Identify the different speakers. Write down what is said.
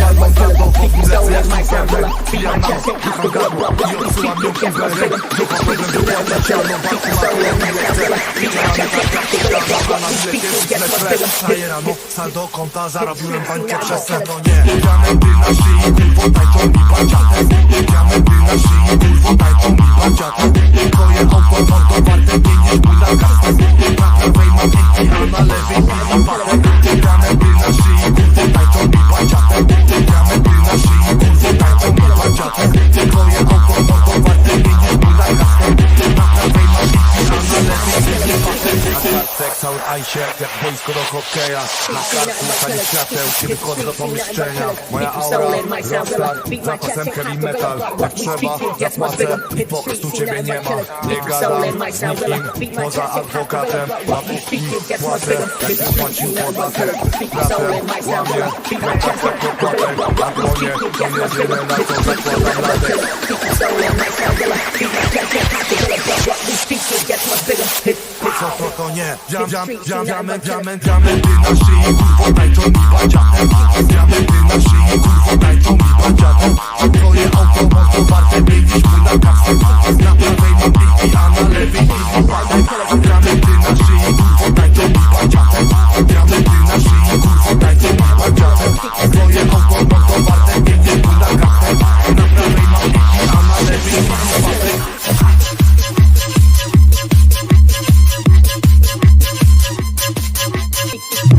Speaker 1: Palmą prawdą, pod lecę jak superman Chwila na ducha gardła I odsyłam ją kiwery Ducha problem wypłacza cielną walką Na chcę Widziałem tak jak taka na mnie kierunki lecę Wstaję rano, saldo konta Zarobiłem bańkę przez sen, no nie na na Na na Na kartek cały ajsie, jak boisko do hokeja. Na karku fali świateł, kiedy wchodzę do pomieszczenia. Moja aura, rockstar, zapasem heavy metal. Jak trzeba, zapłacę i po prostu ciebie nie ma. Nie gadam nikim, poza adwokatem. A póki płacę, jak zapłacił podatek. Bratem, łamie, na czapkach podatek A bronie, to jedyne na co zakładam latek
Speaker 2: Co
Speaker 1: mnie Diam, diam, diam, diament, diament, diamenty na szyi Kurwo, daj to mi badziatem Diamenty na szyi, kurwo, daj to mi badziatem Twoje auto mocno warte, biegniesz mu na kasę Na prawej mam pliki, a na lewej kurwo, padaj Diamenty na szyi, kurwo, daj to mi badziatem Diamenty na szyi, kurwo, daj to mi badziatem Twoje auto mocno warte, biegniesz mu na kasę Na prawej mam pliki, a na Thank you.